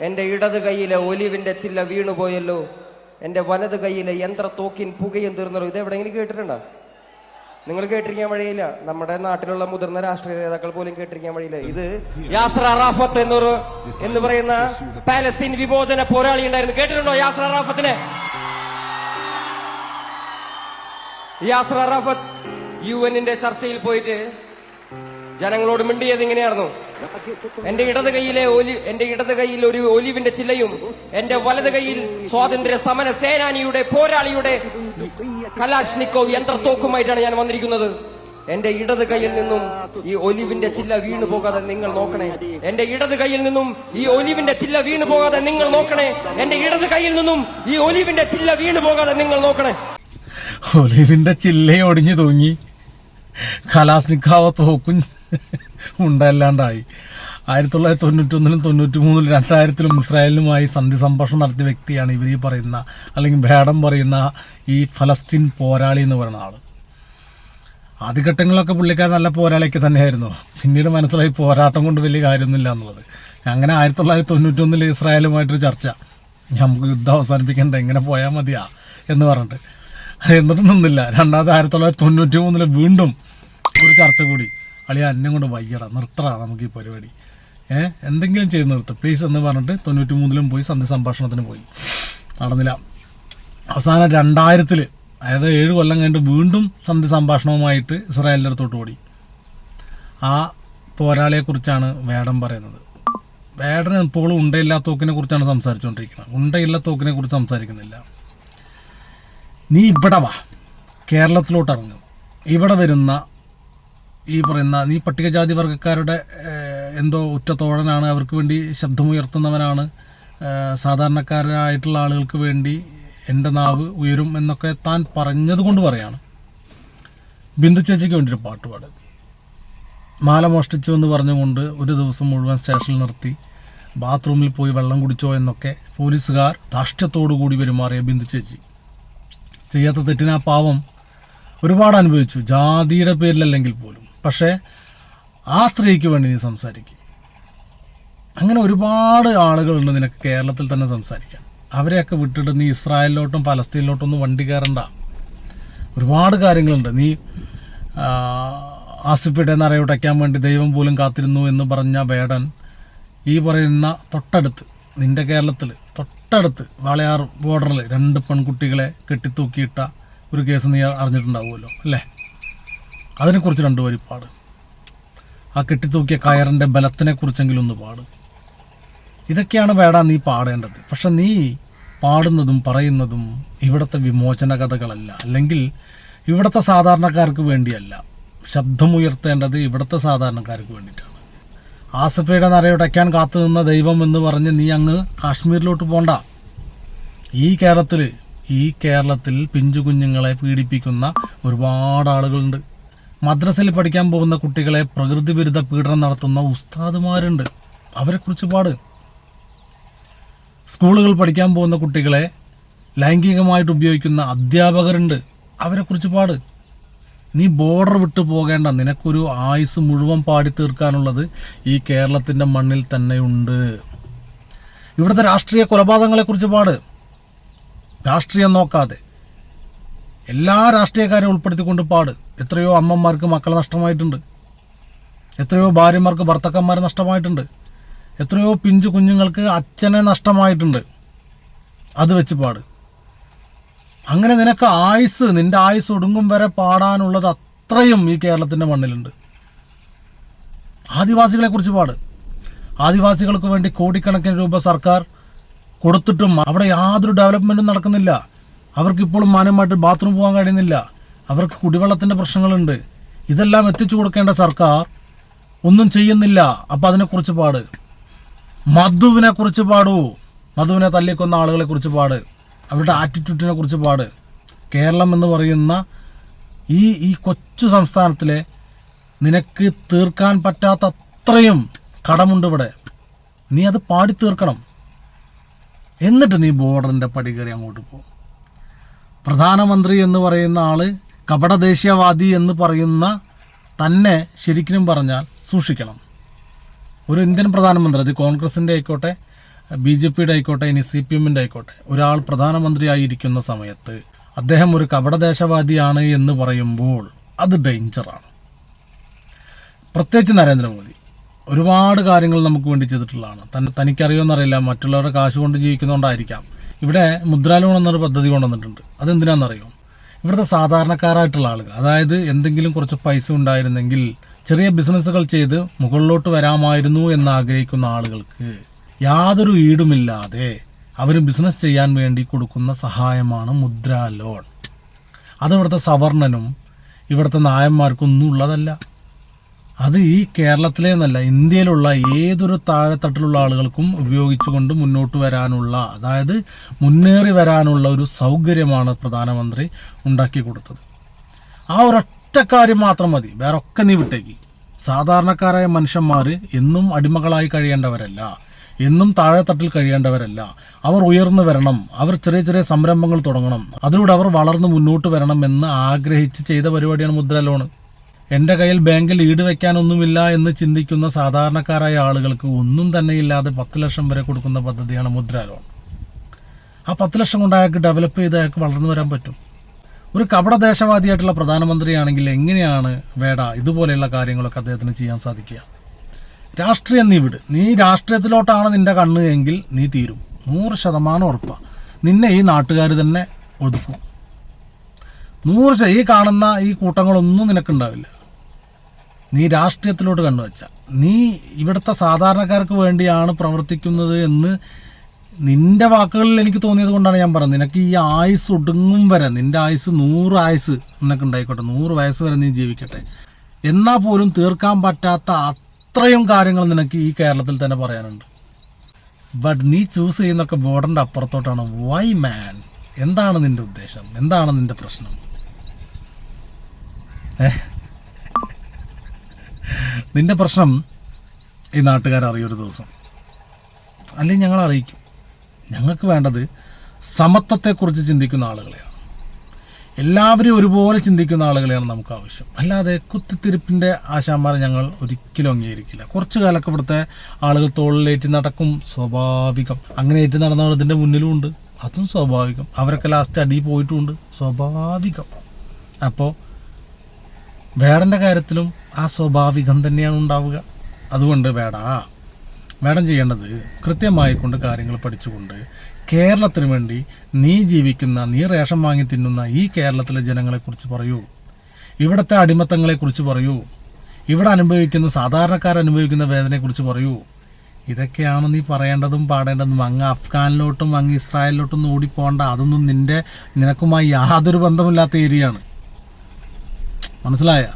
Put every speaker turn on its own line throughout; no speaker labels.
എന്റെ ഇടത് കൈയിലെ ഒലിവിന്റെ ചില്ല വീണുപോയല്ലോ. എന്റെ വലത് കൈയിലെ യന്ത്ര തോക്കിൻ പുകയും തീർന്നല്ലോ. ഇത് എവിടെയെങ്കിലും കേട്ടിട്ടുണ്ടോ? നിങ്ങൾ കേട്ടിരിക്കാൻ വഴിയില്ല. നമ്മുടെ നാട്ടിലുള്ള മുതിർന്ന രാഷ്ട്രീയ നേതാക്കൾ പോലും കേട്ടിരിക്കാൻ വഴിയില്ല. ഇത് യാസ്ര അറാഫത്ത് എന്നൊരു എന്ന് പറയുന്ന പാലസ്തീൻ വിമോചന പോരാളി ഉണ്ടായിരുന്നു. കേട്ടിട്ടുണ്ടോ യാസ്ര അറാഫത്തിനെ? യാസ്ര അറാഫത്ത് യു എന്നിന്റെ ചർച്ചയിൽ പോയിട്ട് ജനങ്ങളോട് മിണ്ടിയത് ഇങ്ങനെയായിരുന്നു. എന്റെ ഇടത് കൈയിലെ ഒലി എന്റെ ഇടത് കൈയിൽ ഒരു ഒലിവിന്റെ ചില്ലയും എന്റെ വലത് കൈയിൽ സ്വാതന്ത്ര്യ സമര സേനാനിയുടെ പോരാളിയുടെ കലാഷ്നിക്കോവ് യന്ത്രത്തോക്കുമായിട്ടാണ് ഞാൻ വന്നിരിക്കുന്നത്. എന്റെ ഇടത് കൈയിൽ നിന്നും ഈ ഒലിവിന്റെ ചില്ല വീണു പോകാതെ നിങ്ങൾ നോക്കണേ. എന്റെ ഇടത് കൈയിൽ നിന്നും ഈ ഒലിവിന്റെ ചില്ല വീണു പോകാതെ നിങ്ങൾ നോക്കണേ. എന്റെ ഇടത് കൈയിൽ നിന്നും ഈ ഒലിവിന്റെ ചില്ല വീണു പോകാതെ നിങ്ങൾ നോക്കണേ.
ഒലിവിന്റെ ചില്ലയൊടിഞ്ഞു തൂങ്ങി. കലാസ്നിക്കാവ തോക്കും ഉണ്ടല്ലാണ്ടായി ആയിരത്തി തൊള്ളായിരത്തി തൊണ്ണൂറ്റൊന്നിലും തൊണ്ണൂറ്റി മൂന്നിലും രണ്ടായിരത്തിലും ഇസ്രായേലിനുമായി സന്ധി സംഭാഷണം നടത്തിയ വ്യക്തിയാണ് ഇവർ ഈ പറയുന്ന അല്ലെങ്കിൽ ഭേടം പറയുന്ന ഈ ഫലസ്തീൻ പോരാളി എന്ന് പറയുന്ന ആൾ ആദ്യഘട്ടങ്ങളിലൊക്കെ പുള്ളിക്കാരൻ നല്ല പോരാളിയൊക്കെ തന്നെയായിരുന്നു. പിന്നീട് മനസ്സിലായി പോരാട്ടം കൊണ്ട് വലിയ കാര്യമൊന്നുമില്ല എന്നുള്ളത്. അങ്ങനെ ആയിരത്തി തൊള്ളായിരത്തി തൊണ്ണൂറ്റൊന്നിൽ ഇസ്രായേലുമായിട്ടൊരു ചർച്ച. നമുക്ക് യുദ്ധം അവസാനിപ്പിക്കേണ്ട എങ്ങനെ പോയാൽ മതിയാ എന്ന് പറഞ്ഞിട്ട്. എന്നിട്ട് നിന്നില്ല. രണ്ടാമത് ആയിരത്തി തൊള്ളായിരത്തി തൊണ്ണൂറ്റി മൂന്നിൽ വീണ്ടും ഒരു ചർച്ച കൂടി. അളിയ എന്നെ കൊണ്ട് വയ്യടാ നിർത്തറ നമുക്ക് ഈ പരിപാടി. ഏഹ് എന്തെങ്കിലും ചെയ്ത് നിർത്ത്. പ്ലീസ് എന്ന് പറഞ്ഞിട്ട് തൊണ്ണൂറ്റി മൂന്നിലും പോയി സന്ധി സംഭാഷണത്തിന് പോയി. നടന്നില്ല. അവസാനം രണ്ടായിരത്തിൽ അതായത് ഏഴ് കൊല്ലം കഴിഞ്ഞിട്ട് വീണ്ടും സന്ധി സംഭാഷണവുമായിട്ട് ഇസ്രായേലിന്റെ അടുത്തോട്ട് ഓടി. ആ പോരാളിയെക്കുറിച്ചാണ് വേടം പറയുന്നത്. വേടൻ ഇപ്പോഴും ഉണ്ടയില്ലാത്ത തോക്കിനെ കുറിച്ചാണ് സംസാരിച്ചുകൊണ്ടിരിക്കുന്നത് ഉണ്ടയില്ല തോക്കിനെ കുറിച്ച് സംസാരിക്കുന്നില്ല. നീ ഇവിടെ വാ. കേരളത്തിലോട്ട് ഇറങ്ങും. ഇവിടെ വരുന്ന ഈ പറയുന്ന നീ പട്ടികജാതി വർഗക്കാരുടെ എന്തോ ഉറ്റത്തോഴനാണ് അവർക്ക് വേണ്ടി ശബ്ദമുയർത്തുന്നവനാണ്. സാധാരണക്കാരായിട്ടുള്ള ആളുകൾക്ക് വേണ്ടി എന്റെ നാവ് ഉയരും എന്നൊക്കെ താൻ പറഞ്ഞതുകൊണ്ട് പറയാണ്. ബിന്ദു ചേച്ചിക്ക് വേണ്ടി ഒരു പാട്ട് പാട്. മാല മോഷ്ടിച്ചു എന്ന് പറഞ്ഞുകൊണ്ട് ഒരു ദിവസം മുഴുവൻ സ്റ്റേഷനിൽ നിർത്തി. ബാത്റൂമിൽ പോയി വെള്ളം കുടിച്ചോ എന്നൊക്കെ പോലീസുകാർ ധാഷ്ട്യത്തോടു കൂടി പെരുമാറിയ ബിന്ദു ചേച്ചി. ചെയ്യാത്ത തെറ്റിന് പാവം. ഒരുപാട് അനുഭവിച്ചു. ജാതിയുടെ പേരിലല്ലെങ്കിൽ പോലും. പക്ഷേ ആ സ്ത്രീക്ക് വേണ്ടി നീ സംസാരിക്കും. അങ്ങനെ ഒരുപാട് ആളുകളുണ്ട് നിനക്ക് കേരളത്തിൽ തന്നെ സംസാരിക്കാൻ. അവരെയൊക്കെ വിട്ടിട്ട് നീ ഇസ്രായേലിലോട്ടും പലസ്തീനിലോട്ടും ഒന്നും വണ്ടി കയറണ്ട. ഒരുപാട് കാര്യങ്ങളുണ്ട്. നീ ആസിഫിയുടെ നിറയുടയ്ക്കാൻ വേണ്ടി ദൈവം പോലും കാത്തിരുന്നു എന്ന് പറഞ്ഞ വേടൻ ഈ പറയുന്ന തൊട്ടടുത്ത് നിന്റെ കേരളത്തിൽ തൊട്ടടുത്ത് വാളയാർ ബോർഡറിൽ രണ്ട് പെൺകുട്ടികളെ കെട്ടിത്തൂക്കിയിട്ട ഒരു കേസ് നീ അറിഞ്ഞിട്ടുണ്ടാവുമല്ലോ അല്ലേ? അതിനെക്കുറിച്ച് രണ്ട് വരി പാട്. ആ കെട്ടിത്തൂക്കിയ കയറിന്റെ ബലത്തിനെക്കുറിച്ചെങ്കിലും ഒന്ന് പാട്. ഇതൊക്കെയാണ് വേടാ നീ പാടേണ്ടത്. പക്ഷെ നീ പാടുന്നതും പറയുന്നതും ഇവിടുത്തെ വിമോചന കഥകളല്ല അല്ലെങ്കിൽ ഇവിടുത്തെ സാധാരണക്കാർക്ക് വേണ്ടിയല്ല. ശബ്ദമുയർത്തേണ്ടത് ഇവിടുത്തെ സാധാരണക്കാർക്ക് വേണ്ടിയിട്ടാണ്. ആസഫയുടെ നരയുടയ്ക്കാൻ കാത്തു നിന്ന ദൈവം എന്ന് പറഞ്ഞ് നീ അങ്ങ് കാശ്മീരിലോട്ട് പോണ്ട. ഈ കേരളത്തിൽ ഈ കേരളത്തിൽ പിഞ്ചു കുഞ്ഞുങ്ങളെ പീഡിപ്പിക്കുന്ന ഒരുപാട് ആളുകളുണ്ട്. മദ്രസയിൽ പഠിക്കാൻ പോകുന്ന കുട്ടികളെ പ്രകൃതി വിരുദ്ധ പീഡനം നടത്തുന്ന ഉസ്താദുമാരുണ്ട്. അവരെക്കുറിച്ച് പാട്. സ്കൂളുകൾ പഠിക്കാൻ പോകുന്ന കുട്ടികളെ ലൈംഗികമായിട്ട് ഉപയോഗിക്കുന്ന അധ്യാപകരുണ്ട്. അവരെക്കുറിച്ച് പാട്. നീ ബോർഡർ വിട്ടു പോകേണ്ട. നിനക്കൊരു ആയുസ് മുഴുവൻ പാടി തീർക്കാനുള്ളത് ഈ കേരളത്തിന്റെ മണ്ണിൽ തന്നെയുണ്ട്. ഇവിടുത്തെ രാഷ്ട്രീയ കൊലപാതകങ്ങളെക്കുറിച്ച് പാട്. രാഷ്ട്രീയം നോക്കാതെ. എല്ലാ രാഷ്ട്രീയക്കാരെയും ഉൾപ്പെടുത്തിക്കൊണ്ട് പാട്. എത്രയോ അമ്മമാർക്ക് മക്കളെ നഷ്ടമായിട്ടുണ്ട്. എത്രയോ ഭാര്യമാർക്ക് ഭർത്തക്കന്മാരെ നഷ്ടമായിട്ടുണ്ട്. എത്രയോ പിഞ്ചു കുഞ്ഞുങ്ങൾക്ക് അച്ഛനെ നഷ്ടമായിട്ടുണ്ട്. അത് വെച്ച് പാട്. അങ്ങനെ നിനക്ക് ആയുസ് നിന്റെ ആയുസ് ഒടുങ്ങും വരെ പാടാനുള്ളത് അത്രയും ഈ കേരളത്തിന്റെ മണ്ണിലുണ്ട്. ആദിവാസികളെക്കുറിച്ച് പാട്. ആദിവാസികൾക്ക് വേണ്ടി കോടിക്കണക്കിന് രൂപ സർക്കാർ കൊടുത്തിട്ടും അവിടെ യാതൊരു ഡെവലപ്മെന്റും നടക്കുന്നില്ല. അവർക്ക് ഇപ്പോഴും മാന്യമായിട്ട് ബാത്റൂം പോകാൻ കഴിയുന്നില്ല. അവർക്ക് കുടിവെള്ളത്തിന്റെ പ്രശ്നങ്ങളുണ്ട്. ഇതെല്ലാം എത്തിച്ചു കൊടുക്കേണ്ട സർക്കാർ ഒന്നും ചെയ്യുന്നില്ല. അപ്പം അതിനെക്കുറിച്ച് പാട്. മധുവിനെ കുറിച്ച് പാടൂ. മധുവിനെ തല്ലിക്കൊന്ന ആളുകളെ കുറിച്ച് പാട്. അവരുടെ ആറ്റിറ്റ്യൂഡിനെ കുറിച്ച് പാട്. കേരളം എന്ന് പറയുന്ന ഈ ഈ കൊച്ചു സംസ്ഥാനത്തിലെ നിനക്ക് തീർക്കാൻ പറ്റാത്ത അത്രയും കടമുണ്ട് ഇവിടെ. നീ അത് പാടി തീർക്കണം. എന്നിട്ട് നീ ബോർഡറിന്റെ പടി കയറി അങ്ങോട്ട് പോകും. പ്രധാനമന്ത്രി എന്ന് പറയുന്ന ആൾ കപടദേശീയവാദി എന്ന് പറയുന്ന തന്നെ ശരിക്കും പറഞ്ഞാൽ സൂക്ഷിക്കണം. ഒരു ഇന്ത്യൻ പ്രധാനമന്ത്രി അത് കോൺഗ്രസിന്റെ ആയിക്കോട്ടെ ബി ജെ പിയുടെ ആയിക്കോട്ടെ ഇനി സി പി എമ്മിന്റെ ആയിക്കോട്ടെ ഒരാൾ പ്രധാനമന്ത്രിയായിരിക്കുന്ന സമയത്ത് അദ്ദേഹം ഒരു കപടദേശവാദിയാണ് എന്ന് പറയുമ്പോൾ അത് ഡേഞ്ചറാണ്. പ്രത്യേകിച്ച് നരേന്ദ്രമോദി. ഒരുപാട് കാര്യങ്ങൾ നമുക്ക് വേണ്ടി ചെയ്തിട്ടുള്ളതാണ്. തൻ തനിക്കറിയുമെന്നറിയില്ല മറ്റുള്ളവരുടെ കാശ് കൊണ്ട് ജീവിക്കുന്നതുകൊണ്ടായിരിക്കാം ഇവിടെ മുദ്രാ ലോൺ എന്നൊരു പദ്ധതി കൊണ്ടുവന്നിട്ടുണ്ട്. അതെന്തിനാണെന്നറിയോ? ഇവിടുത്തെ സാധാരണക്കാരായിട്ടുള്ള ആളുകൾ അതായത് എന്തെങ്കിലും കുറച്ച് പൈസ ഉണ്ടായിരുന്നെങ്കിൽ ചെറിയ ബിസിനസ്സുകൾ ചെയ്ത് മുകളിലോട്ട് വരാമായിരുന്നു എന്ന് ആഗ്രഹിക്കുന്ന ആളുകൾക്ക് യാതൊരു ഈടുമില്ലാതെ അവർ ബിസിനസ് ചെയ്യാൻ വേണ്ടി കൊടുക്കുന്ന സഹായമാണ് മുദ്രാ ലോൺ അത് സവർണനും ഇവിടുത്തെ നായന്മാർക്കൊന്നും ഉള്ളതല്ല അത് ഈ കേരളത്തിലെ എന്നല്ല ഇന്ത്യയിലുള്ള ഏതൊരു താഴെത്തട്ടിലുള്ള ആളുകൾക്കും ഉപയോഗിച്ചുകൊണ്ട് മുന്നോട്ട് വരാനുള്ള അതായത് മുന്നേറി വരാനുള്ള ഒരു സൗകര്യമാണ് പ്രധാനമന്ത്രി ഉണ്ടാക്കി കൊടുത്തത്. ആ ഒരൊറ്റ കാര്യം മാത്രം മതി വേറെ ഒക്കെ നീ വിട്ടേക്ക്. സാധാരണക്കാരായ മനുഷ്യന്മാർ എന്നും അടിമകളായി കഴിയേണ്ടവരല്ല എന്നും താഴെത്തട്ടിൽ കഴിയേണ്ടവരല്ല. അവർ ഉയർന്നു വരണം അവർ ചെറിയ ചെറിയ സംരംഭങ്ങൾ തുടങ്ങണം. അതിലൂടെ അവർ വളർന്ന് മുന്നോട്ട് വരണം എന്ന് ആഗ്രഹിച്ച് ചെയ്ത പരിപാടിയാണ് മുദ്ര ലോണ് എന്റെ കയ്യിൽ ബാങ്കിൽ ഈട് വയ്ക്കാനൊന്നുമില്ല എന്ന് ചിന്തിക്കുന്ന സാധാരണക്കാരായ ആളുകൾക്ക് ഒന്നും തന്നെ ഇല്ലാതെ പത്ത് ലക്ഷം വരെ കൊടുക്കുന്ന പദ്ധതിയാണ് മുദ്ര ലോൺ. ആ പത്ത് ലക്ഷം കൊണ്ട് അയാൾക്ക് ഡെവലപ്പ് ചെയ്ത് അയാൾക്ക് വളർന്നു വരാൻ പറ്റും. ഒരു കപടദേശവാദിയായിട്ടുള്ള പ്രധാനമന്ത്രിയാണെങ്കിൽ എങ്ങനെയാണ് വേട ഇതുപോലെയുള്ള കാര്യങ്ങളൊക്കെ അദ്ദേഹത്തിന് ചെയ്യാൻ സാധിക്കുക? രാഷ്ട്രീയം നീ വിട് നീ രാഷ്ട്രീയത്തിലോട്ടാണ് നിന്റെ കണ്ണ് എങ്കിൽ നീ തീരും. നൂറ് ശതമാനം ഉറപ്പാണ് നിന്നെ ഈ നാട്ടുകാർ തന്നെ ഒതുക്കും. നൂറ് ശതം ഈ കാണുന്ന ഈ കൂട്ടങ്ങളൊന്നും നിനക്കുണ്ടാവില്ല. നീ രാഷ്ട്രീയത്തിലോട്ട് കണ്ണുവച്ച. നീ ഇവിടുത്തെ സാധാരണക്കാർക്ക് വേണ്ടിയാണ് പ്രവർത്തിക്കുന്നത് എന്ന് നിന്റെ വാക്കുകളിൽ എനിക്ക് തോന്നിയത് കൊണ്ടാണ് ഞാൻ പറഞ്ഞത്. നിനക്ക് ഈ ആയുസ് ഒടുങ്ങും വരെ നിന്റെ ആയുസ് നൂറ് ആയുസ് നിനക്ക് ഉണ്ടായിക്കോട്ടെ നൂറ് വയസ്സ് വരെ നീ ജീവിക്കട്ടെ. എന്നാൽ പോലും തീർക്കാൻ പറ്റാത്ത അത്രയും കാര്യങ്ങൾ നിനക്ക് ഈ കേരളത്തിൽ തന്നെ പറയാനുണ്ട്. ബട്ട് നീ ചൂസ് ചെയ്യുന്നൊക്കെ ബോർഡറിന്റെ അപ്പുറത്തോട്ടാണ്. വൈ മാൻ എന്താണ് നിന്റെ ഉദ്ദേശം? എന്താണ് നിന്റെ പ്രശ്നം? നിന്റെ പ്രശ്നം ഈ നാട്ടുകാർ അറിയൊരു ദിവസം. അല്ലെങ്കിൽ ഞങ്ങൾ അറിയിക്കും. ഞങ്ങൾക്ക് വേണ്ടത് സമത്വത്തെക്കുറിച്ച് ചിന്തിക്കുന്ന ആളുകളെയാണ്. എല്ലാവരും ഒരുപോലെ ചിന്തിക്കുന്ന ആളുകളെയാണ് നമുക്ക് ആവശ്യം. അല്ലാതെ കുത്തിത്തിരിപ്പിന്റെ ആശാന്മാരെ ഞങ്ങൾ ഒരിക്കലും അംഗീകരിക്കില്ല. കുറച്ചു കാലമൊക്കെ ഇവിടുത്തെ ആളുകൾ തോളിലേറ്റ് നടക്കും. സ്വാഭാവികം. അങ്ങനെ ഏറ്റ് നടന്നവർ ഇതിന്റെ മുന്നിലും ഉണ്ട്. അതും സ്വാഭാവികം. അവരൊക്കെ ലാസ്റ്റ് അടി പോയിട്ടുമുണ്ട് സ്വാഭാവികം. അപ്പോൾ വേടന്റെ കാര്യത്തിലും ആ സ്വാഭാവികം തന്നെയാണ് ഉണ്ടാവുക. അതുകൊണ്ട് വേടാ വേടം ചെയ്യേണ്ടത് കൃത്യമായി കൊണ്ട് കാര്യങ്ങൾ പഠിച്ചുകൊണ്ട് കേരളത്തിന് വേണ്ടി നീ ജീവിക്കുന്ന നീ റേഷൻ വാങ്ങി തിന്നുന്ന ഈ കേരളത്തിലെ ജനങ്ങളെക്കുറിച്ച് പറയൂ. ഇവിടുത്തെ അടിമത്തങ്ങളെക്കുറിച്ച് പറയൂ. ഇവിടെ അനുഭവിക്കുന്ന സാധാരണക്കാർ അനുഭവിക്കുന്ന വേദനയെക്കുറിച്ച് പറയൂ. ഇതൊക്കെയാണ് നീ പറയേണ്ടതും പാടേണ്ടതും. അങ്ങ് അഫ്ഗാനിലോട്ടും അങ്ങ് ഇസ്രായേലിലോട്ടും ഓടിപ്പോണ്ട. അതൊന്നും നിന്റെ നിനക്കുമായി യാതൊരു ബന്ധമില്ലാത്ത ഏരിയയാണ്. മനസ്സിലായ?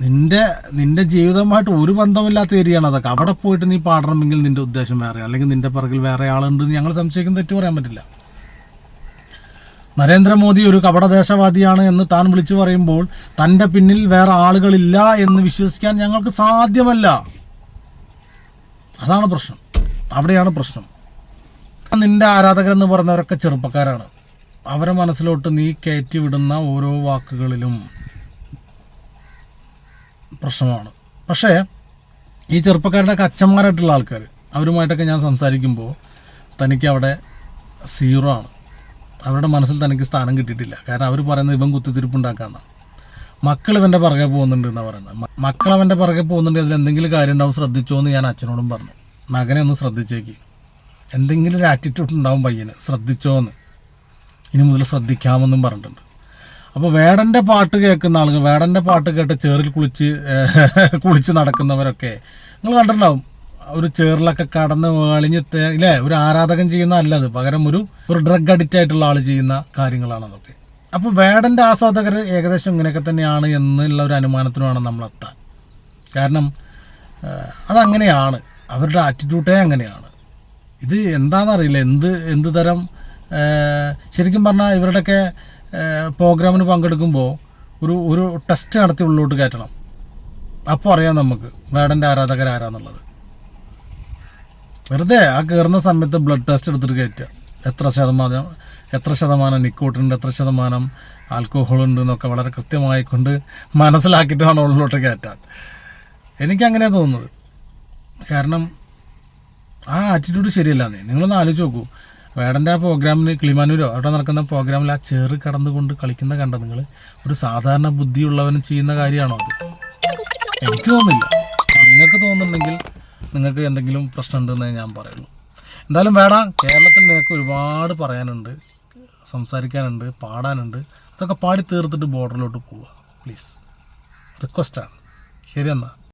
നിന്റെ നിന്റെ ജീവിതമായിട്ട് ഒരു ബന്ധമില്ലാത്ത ഏരിയയാണ് അതൊക്കെ. അവിടെ പോയിട്ട് നീ പാടണമെങ്കിൽ നിന്റെ ഉദ്ദേശം വേറെ അല്ലെങ്കിൽ നിന്റെ പിറകിൽ വേറെ ആളുണ്ട് ഞങ്ങൾ സംശയിക്കുന്ന തെറ്റ് പറയാൻ പറ്റില്ല. നരേന്ദ്രമോദി ഒരു കപടദേശവാദിയാണ് എന്ന് താൻ വിളിച്ചു പറയുമ്പോൾ തന്റെ പിന്നിൽ വേറെ ആളുകളില്ല എന്ന് വിശ്വസിക്കാൻ ഞങ്ങൾക്ക് സാധ്യമല്ല. അതാണ് പ്രശ്നം. അവിടെയാണ് പ്രശ്നം. നിന്റെ ആരാധകരെന്ന് പറയുന്നവരൊക്കെ ചെറുപ്പക്കാരാണ്. അവരെ മനസ്സിലോട്ട് നീ കയറ്റി വിടുന്ന ഓരോ വാക്കുകളിലും. പ്രശ്നമാണ്. പക്ഷേ ഈ ചെറുപ്പക്കാരുടെ അച്ഛന്മാരായിട്ടുള്ള ആൾക്കാർ അവരുമായിട്ടൊക്കെ ഞാൻ സംസാരിക്കുമ്പോൾ തനിക്ക് അവിടെ സീറോ ആണ്. അവരുടെ മനസ്സിൽ തനിക്ക് സ്ഥാനം കിട്ടിയിട്ടില്ല. കാരണം അവർ പറയുന്നത് ഇവൻ കുത്തിത്തിരിപ്പുണ്ടാക്കാന്നാണ് മക്കൾ ഇവന്റെ പുറകെ പോകുന്നുണ്ട് എന്നാണ് പറയുന്നത്. മക്കൾ അവന്റെ പുറകെ പോകുന്നുണ്ട് അതിൽ എന്തെങ്കിലും കാര്യം ഉണ്ടാവും ശ്രദ്ധിച്ചോ എന്ന് ഞാൻ അച്ഛനോടും പറഞ്ഞു. മകനെ ഒന്ന് ശ്രദ്ധിച്ചേക്ക്. എന്തെങ്കിലും ഒരു ആറ്റിറ്റ്യൂഡ് ഉണ്ടാവും പയ്യന്. ശ്രദ്ധിച്ചോ എന്ന് ഇനി മുതൽ ശ്രദ്ധിക്കാമെന്നും പറഞ്ഞിട്ടുണ്ട്. അപ്പോൾ വേടന്റെ പാട്ട് കേൾക്കുന്ന ആളുകൾ വേടന്റെ പാട്ട് കേട്ട് ചേറിൽ കുളിച്ച് കുളിച്ച് നടക്കുന്നവരൊക്കെ നിങ്ങൾ കണ്ടിട്ടുണ്ടാവും. ഒരു ചേറിലൊക്കെ കടന്ന് വേളിഞ്ഞ് ഇല്ലേ? ഒരു ആരാധകൻ ചെയ്യുന്ന അല്ലത്. പകരം ഒരു ഒരു ഡ്രഗ് അഡിക്റ്റ് ആയിട്ടുള്ള ആൾ ചെയ്യുന്ന കാര്യങ്ങളാണ് അതൊക്കെ. അപ്പോൾ വേടന്റെ ആസ്വാദകർ ഏകദേശം ഇങ്ങനെയൊക്കെ തന്നെയാണ് എന്നുള്ള ഒരു അനുമാനത്തിനുമാണ് നമ്മൾ എത്താൻ. കാരണം അതങ്ങനെയാണ്. അവരുടെ ആറ്റിറ്റ്യൂഡേ അങ്ങനെയാണ്. ഇത് എന്താണെന്നറിയില്ല എന്ത് എന്ത് തരം ശരിക്കും പറഞ്ഞാൽ ഇവരുടെയൊക്കെ പ്രോഗ്രാമിന് പങ്കെടുക്കുമ്പോൾ ഒരു ഒരു ടെസ്റ്റ് നടത്തി ഉള്ളിലോട്ട് കയറ്റണം. അപ്പോൾ അറിയാം നമുക്ക് വേടന്റെ ആരാധകർ ആരാന്നുള്ളത്. വെറുതെ ആ കയറുന്ന സമയത്ത് ബ്ലഡ് ടെസ്റ്റ് എടുത്തിട്ട് കയറ്റുക. എത്ര ശതമാനം എത്ര ശതമാനം നിക്കോട്ടുണ്ട് എത്ര ശതമാനം ആൽക്കഹോൾ ഉണ്ട് എന്നൊക്കെ വളരെ കൃത്യമായി കൊണ്ട് മനസ്സിലാക്കിയിട്ട് വേണം ഉള്ളിലോട്ട് കയറ്റാൻ. എനിക്കങ്ങനെ തോന്നുന്നത്. കാരണം ആ ആറ്റിറ്റ്യൂഡ് ശരിയല്ല നീ. നിങ്ങളൊന്ന് ആലോചിച്ച് നോക്കൂ. വേടന്റെ ആ പ്രോഗ്രാമിന് കിളിമാനൂരോ അവിടെ നടക്കുന്ന പ്രോഗ്രാമിൽ ആ ചേറ് കടന്നുകൊണ്ട് കളിക്കുന്ന കണ്ട നിങ്ങൾ ഒരു സാധാരണ ബുദ്ധിയുള്ളവനും ചെയ്യുന്ന കാര്യമാണോ അത്? എനിക്ക് തോന്നുന്നില്ല. നിങ്ങൾക്ക് തോന്നുന്നുണ്ടെങ്കിൽ നിങ്ങൾക്ക് എന്തെങ്കിലും പ്രശ്നമുണ്ടെന്നേ ഞാൻ പറയുള്ളൂ. എന്തായാലും വേട കേരളത്തിൽ നിനക്ക് ഒരുപാട് പറയാനുണ്ട് സംസാരിക്കാനുണ്ട് പാടാനുണ്ട്. അതൊക്കെ പാടി തീർത്തിട്ട് ബോർഡറിലോട്ട് പോവുക പ്ലീസ് റിക്വസ്റ്റാണ് ശരി എന്നാ.